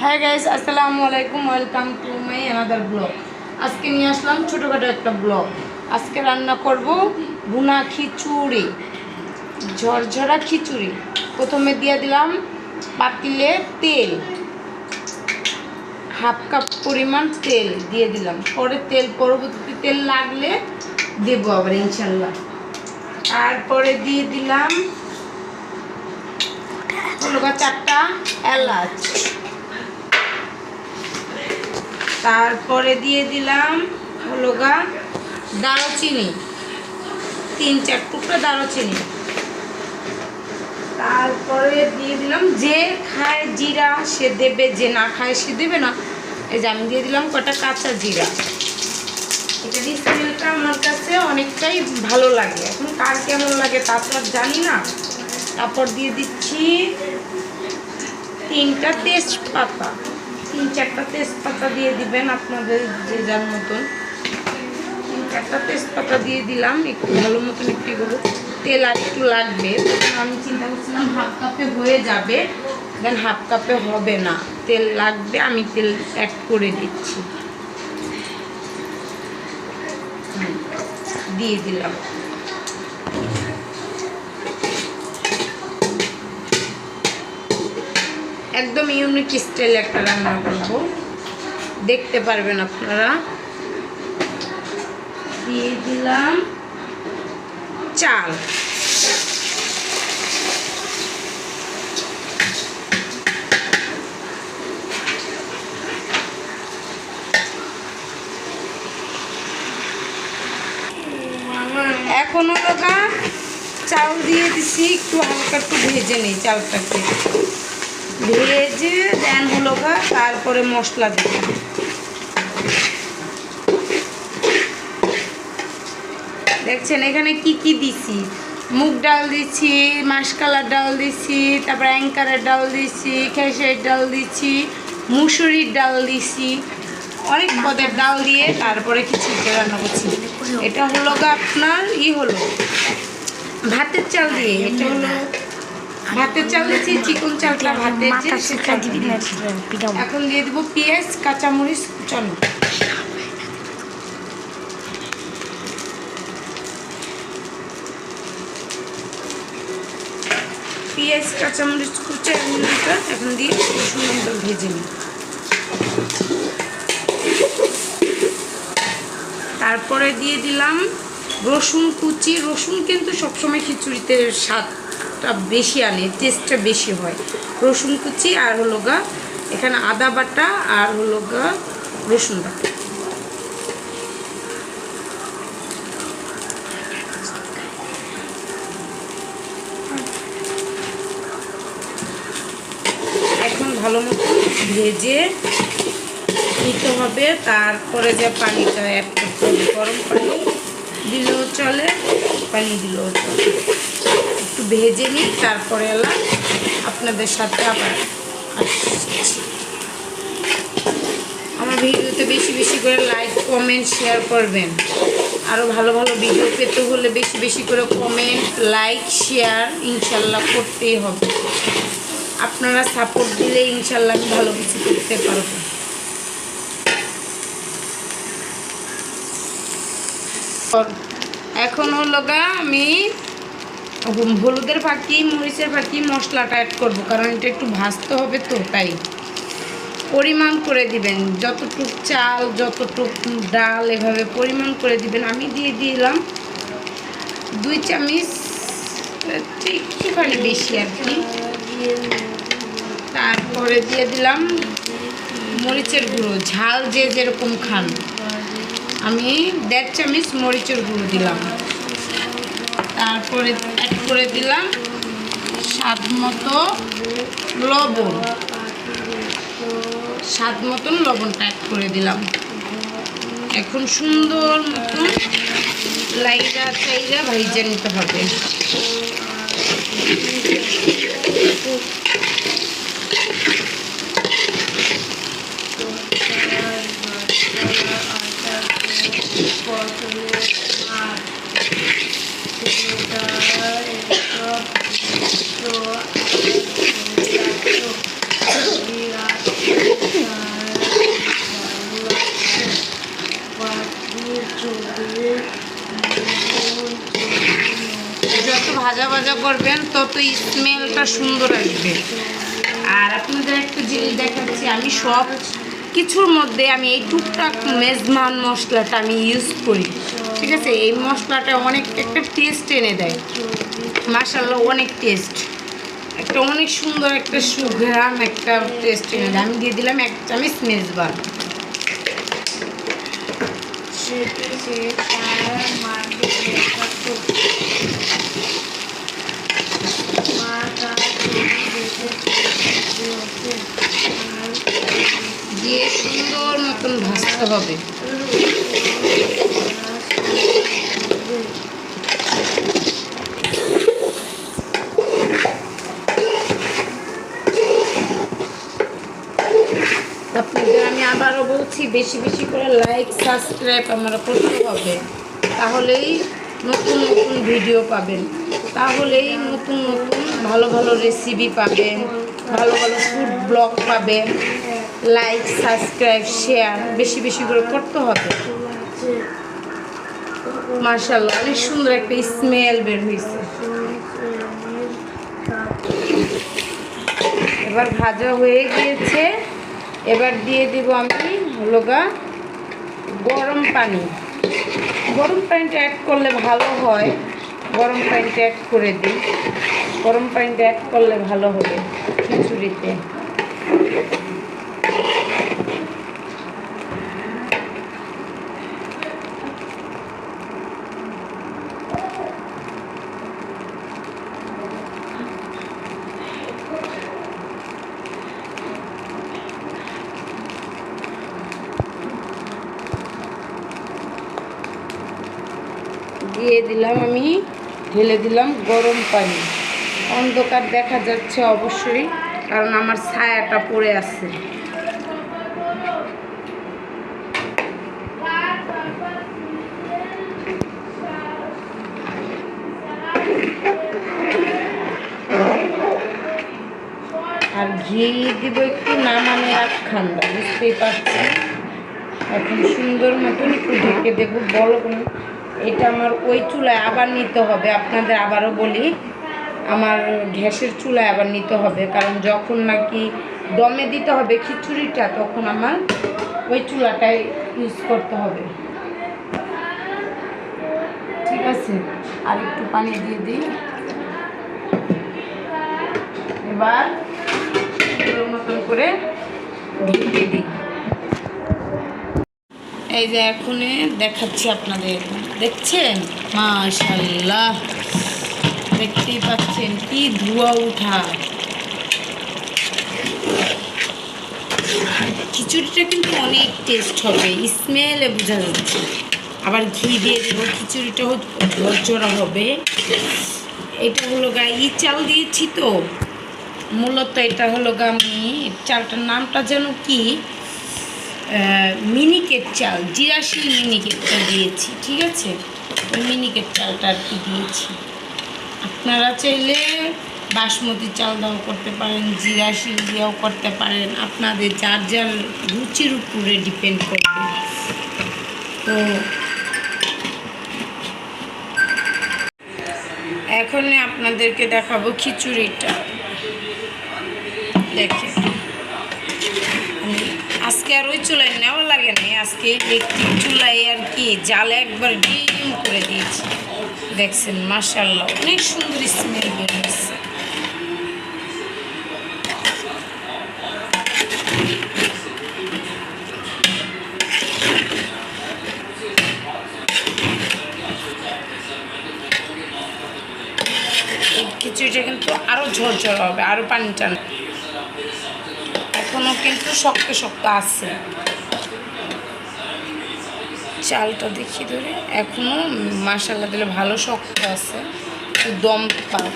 হ্যাঁ গাইস আসসালামু আলাইকুম welcome to my another vlog আজকে নিয়ে আসলাম ছোটোখাটো একটা ব্লগ আজকে রান্না করব ভুনা খিচুড়ি, ঝরঝরা খিচুড়ি। প্রথমে দিয়ে দিলাম পাতিলে তেল। হাফ কাপ পরিমাণ তেল দিয়ে দিলাম। পরে তেল পরবর্তী তেল লাগলে দেবো আবার, ইনশাল্লাহ। তারপরে দিয়ে দিলাম চারটা এলাচ। তারপরে দিয়ে দিলাম হলো গা দারুচিনি। তিন চার টুকরো দারুচিনি। তারপরে দিয়ে দিলাম যে খায় জিরা, সে দেবে, যে না খায় সে দেবে না। এই যে আমি দিয়ে দিলাম কটা কাঁচা জিরা। এটা স্মেলটা আমার কাছে অনেকটাই ভালো লাগে। এখন কার কেমন লাগে তা তো আর জানি না। তারপর দিয়ে দিচ্ছি তিনটা তেজপাতা। তিন চারটা তেজপাতা দিয়ে দিবেন আপনাদের যে যার মতন। তিন চারটা তেজপাতা দিয়ে দিলাম, একটু ভালো মতন একটু এগুলো তেল আর একটু লাগবে আমি চিন্তা করছিলাম হাফ কাপে হয়ে যাবে, দেন হাফ কাপে হবে না। তেল লাগবে, আমি তেল অ্যাড করে দিচ্ছি। দিয়ে দিলাম। একদম ইউনিক স্টাইল একটা রান্না করব। দেখতে পারবেন আপনারা। দিয়ে দিলাম চাল। এখন গা চাল দিয়ে দিছি একটু হালকা একটু ভেজে নিই চালটাকে। ভেজে, দেন হলো তারপরে মশলা দিলাম দেখছেন, এখানে কি কি দিছি? মুগ ডাল দিছি মাসকালার ডাল দিছি, তারপর অ্যাঙ্কারের ডাল দিছি খেসের ডাল দিছি, মুসুরির ডাল দিছি, অনেক পদের ডাল দিয়ে তারপরে কিছু রান্না করছি। এটা হলো আপনার ই হলো, ভাতের চাল দিয়ে, এটা হলো ভাতের চাল দিয়েছি চিকন চালটা ভাতের। এখন দিয়ে দেবো পেঁয়াজ কাঁচামরিচ কুচানো পেঁয়াজ কাঁচামরিচ এখন দিয়ে সুন্দর ভেজে নিই। তারপরে দিয়ে দিলাম রসুন কুচি। রসুন কিন্তু সবসময় খিচুড়িতে স্বাদটা বেশি আনে টেস্টটা বেশি হয়। রসুন কুচি আর হলো গা, এখানে আদা বাটা আর হলো গা রসুন বাটা। এখন ভালো মতো ভেজে নিতে হবে, তারপরে যে পানিটা অ্যাড করতে হবে, গরম পানি দিলেও চলে, পানি দিলেও চলে। ভেজে নিই তারপরে এলাম আপনাদের সাথে আবার আমার ভিডিওতে বেশি বেশি করে লাইক কমেন্ট শেয়ার করবেন। আরও ভালো ভালো ভিডিও পেতে হলে বেশি বেশি করে কমেন্ট লাইক শেয়ার ইনশাল্লাহ করতেই হবে। আপনারা সাপোর্ট দিলে ইনশাল্লাহ আমি ভালো কিছু করতে পারব। এখন হলো গা আমি হলুদের ফাঁকি মরিচের ফাঁকি মশলাটা অ্যাড করব, কারণ এটা একটু ভাজতে হবে তো, তাই। পরিমাণ করে দিবেন, যতটুক চাল, যতটুক ডাল এভাবে পরিমাণ করে দিবেন। আমি দিয়ে দিলাম দুই চামচ একটু একটুখানি বেশি আর কি। তারপরে দিয়ে দিলাম মরিচের গুঁড়ো, ঝাল যে যেরকম খান। আমি দেড় চামচ মরিচের গুঁড়ো দিলাম। তারপরে অ্যাড করে দিলাম স্বাদ মতো লবণ। স্বাদ মতন লবণটা অ্যাড করে দিলাম। এখন সুন্দর মতন লাইটা চাইরা ভাইজা নিতে হবে তো করবেন, তত স্মেলটা সুন্দর আসবে। আর আপনাদের একটা জিনিস দেখাচ্ছি, আমি সব কিছুর মধ্যে আমি এই টুকটাক মেজমান মশলাটা আমি ইউজ করি, ঠিক আছে? এই মশলাটা অনেক, একটা টেস্ট এনে দেয়। মাসাল্লাহ অনেক টেস্ট একটা অনেক সুন্দর একটা সুঘ্রাম একটা টেস্ট এনে দেয়। আমি দিয়ে দিলাম এক চামচ মেজবান। দিয়ে সুন্দর মতন ভাজতে হবে। আমি আবারও বলছি, বেশি বেশি করে লাইক সাবস্ক্রাইব আমরা করতে হবে। তাহলেই নতুন নতুন ভিডিও পাবেন। তাহলেই নতুন নতুন ভালো ভালো রেসিপি পাবেন, ভালো ভালো ফুড ব্লগ পাবেন। লাইক সাবস্ক্রাইব শেয়ার বেশি বেশি করে করতে হবে। মার্শাল্লাহ অনেক সুন্দর একটা স্মেল বের হয়েছে এবার ভাজা হয়ে গিয়েছে। এবার দিয়ে দিব আমি হলোগা গরম পানি। গরম পানিটা অ্যাড করলে ভালো হয়। গরম পানিটা অ্যাড করে দিই। গরম পানিটা অ্যাড করলে ভালো হবে খিচুড়িতে। দিয়ে দিলাম, আমি ঢেলে দিলাম গরম পানি। অন্ধকার দেখা যাচ্ছে অবশ্যই, কারণ আমার ছায়াটা পড়ে আছে। আর ঘি দিব একটু নামানে এক খান্ডা বুঝতেই পারছি এখন সুন্দর মতন একটু ঢেকে দেবো বড় করে এটা আমার ওই চুলায় আবার নিতে হবে, আপনাদের আবারও বলি, আমার গ্যাসের চুলায় আবার নিতে হবে, কারণ যখন নাকি দমে দিতে হবে খিচুড়িটা, তখন আমার ওই চুলাটাই ইউজ করতে হবে। ঠিক আছে? আর একটু পানি দিয়ে দিই। এবার এই যে এখন দেখাচ্ছি আপনাদের। দেখছেন? মাশাল্লাহ দেখতেই পাচ্ছেন কি ধোঁয়া উঠা খিচুড়িটা কিন্তু অনেক টেস্ট হবে স্মেলে বোঝা যাচ্ছে। আবার ঘি দিয়ে দেবো খিচুড়িটাও ঝরঝরা হবে। এটা হলো গা, ই চাল দিয়েছি তো। মূলত এটা হলো গা আমি, চালটার নামটা যেন কি? মিনিকেট চাল জিরাশিল মিনিকেটটা দিয়েছি, ঠিক আছে? ওই মিনিকেট চালটা আর কি দিয়েছি। আপনারা চাইলে বাসমতি চাল দাও করতে পারেন জিরাশিল দিয়েও করতে পারেন। আপনাদের যার যার রুচির উপরে ডিপেন্ড করবে। তো এখন আপনাদেরকে দেখাবো খিচুড়িটা। দেখেন। আজকে আর ওই চুলায় নেওয়া লাগে না, আজকে ইলেকট্রিক চুলায় আর কি জালে একবার ডিম করে দিয়েছি। দেখছেন মাসাল্লাহ অনেক সুন্দর স্মেল বের হচ্ছে খিচুড়িটা কিন্তু আরও ঝরঝর হবে আরও পানি টান এখনও কিন্তু শক্ত শক্ত আছে। চালটা দেখি ধরে এখনও মাসাল্লা দিলে ভালো শক্ত আছে দম পাও।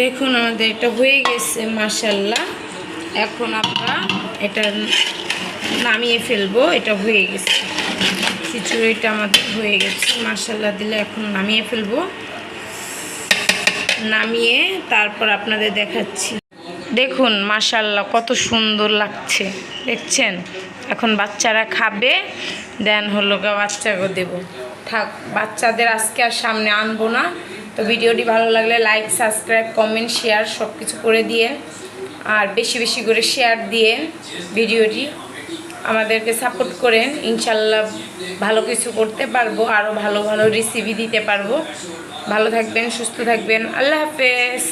দেখুন আমাদের এটা হয়ে গেছে মাসাল্লাহ এখন আমরা এটা নামিয়ে ফেলব, এটা হয়ে গেছে। খিচুড়িটা আমাদের হয়ে গেছে। মাসাল্লাহ দিলে এখন নামিয়ে ফেলব। নামিয়ে তারপর আপনাদের দেখাচ্ছি। দেখুন মাশাল্লাহ কত সুন্দর লাগছে। দেখছেন? এখন বাচ্চারা খাবে, দেন হলো গা বাচ্চাকে দেব। থাক, বাচ্চাদের আজকে আর সামনে আনব না। তো ভিডিওটি ভালো লাগলে লাইক, সাবস্ক্রাইব, কমেন্ট, শেয়ার সব কিছু করে দিয়ে, আর বেশি বেশি করে শেয়ার দিয়ে ভিডিওটি আমাদেরকে সাপোর্ট করেন, ইনশাল্লাহ ভালো কিছু করতে পারব আরও ভালো ভালো রেসিপি দিতে পারব। ভালো থাকবেন, সুস্থ থাকবেন। আল্লাহ হাফেজ।